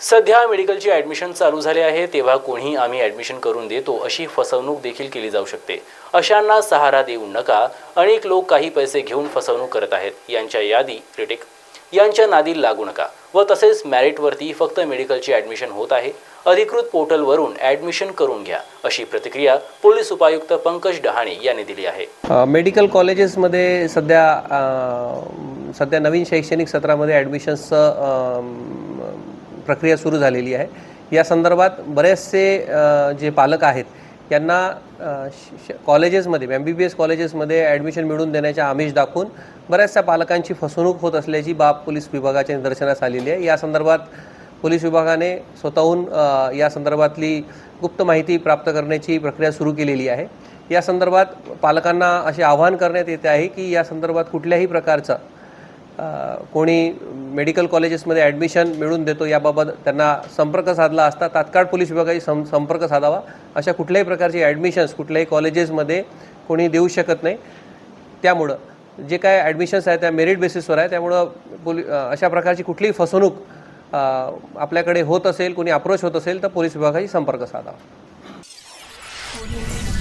सध्या मेडिकलची ॲडमिशन चालू झाले आहे तेव्हा कोणी आम्ही ॲडमिशन करून देतो अशी फसवणूक देखील केली जाऊ शकते. अशांना सहारा देऊ नका. अनेक लोक काही पैसे घेऊन फसवणूक करत आहेत. यांच्या यादी रिटेक यांच्या नादी लागू नका व तसेच मॅरिटवरती फक्त मेडिकलची ॲडमिशन होत आहे. अधिकृत पोर्टलवरून ॲडमिशन करून घ्या अशी प्रतिक्रिया पोलीस उपायुक्त पंकज डहाणे यांनी दिली आहे. मेडिकल कॉलेजेसमध्ये सध्या सध्या नवीन शैक्षणिक सत्रामध्ये ॲडमिशन्सचं प्रक्रिया सुरू झालेली आहे. या संदर्भात बरेचसे जे पालक आहेत यांना श- कॉलेजेसमध्ये एम बी बी एस कॉलेजेसमध्ये ॲडमिशन मिळवून देण्याच्या आमिष दाखवून बऱ्याचशा पालकांची फसवणूक होत असल्याची बाब पोलीस विभागाच्या निदर्शनास आलेली आहे. या संदर्भात पोलीस विभागाने स्वतःहून या संदर्भातली गुप्त माहिती प्राप्त करण्याची प्रक्रिया सुरू केलेली आहे. या संदर्भात पालकांना असे आवाहन करण्यात येते आहे की या संदर्भात कुठल्याही प्रकारचा कोणी मेडिकल कॉलेजेसमध्ये ॲडमिशन मिळवून देतो याबाबत त्यांना संपर्क साधला असता तात्काळ पोलीस विभागाशी सं संपर्क साधावा. अशा कुठल्याही प्रकारची ॲडमिशन्स कुठल्याही कॉलेजेसमध्ये कोणी देऊ शकत नाही. त्यामुळं जे काय ॲडमिशन्स आहेत त्या मेरिट बेसिसवर आहे त्यामुळं पोलि अशा प्रकारची कुठलीही फसवणूक आपल्याकडे होत असेल कोणी अप्रोच होत असेल तर पोलीस विभागाशी संपर्क साधा.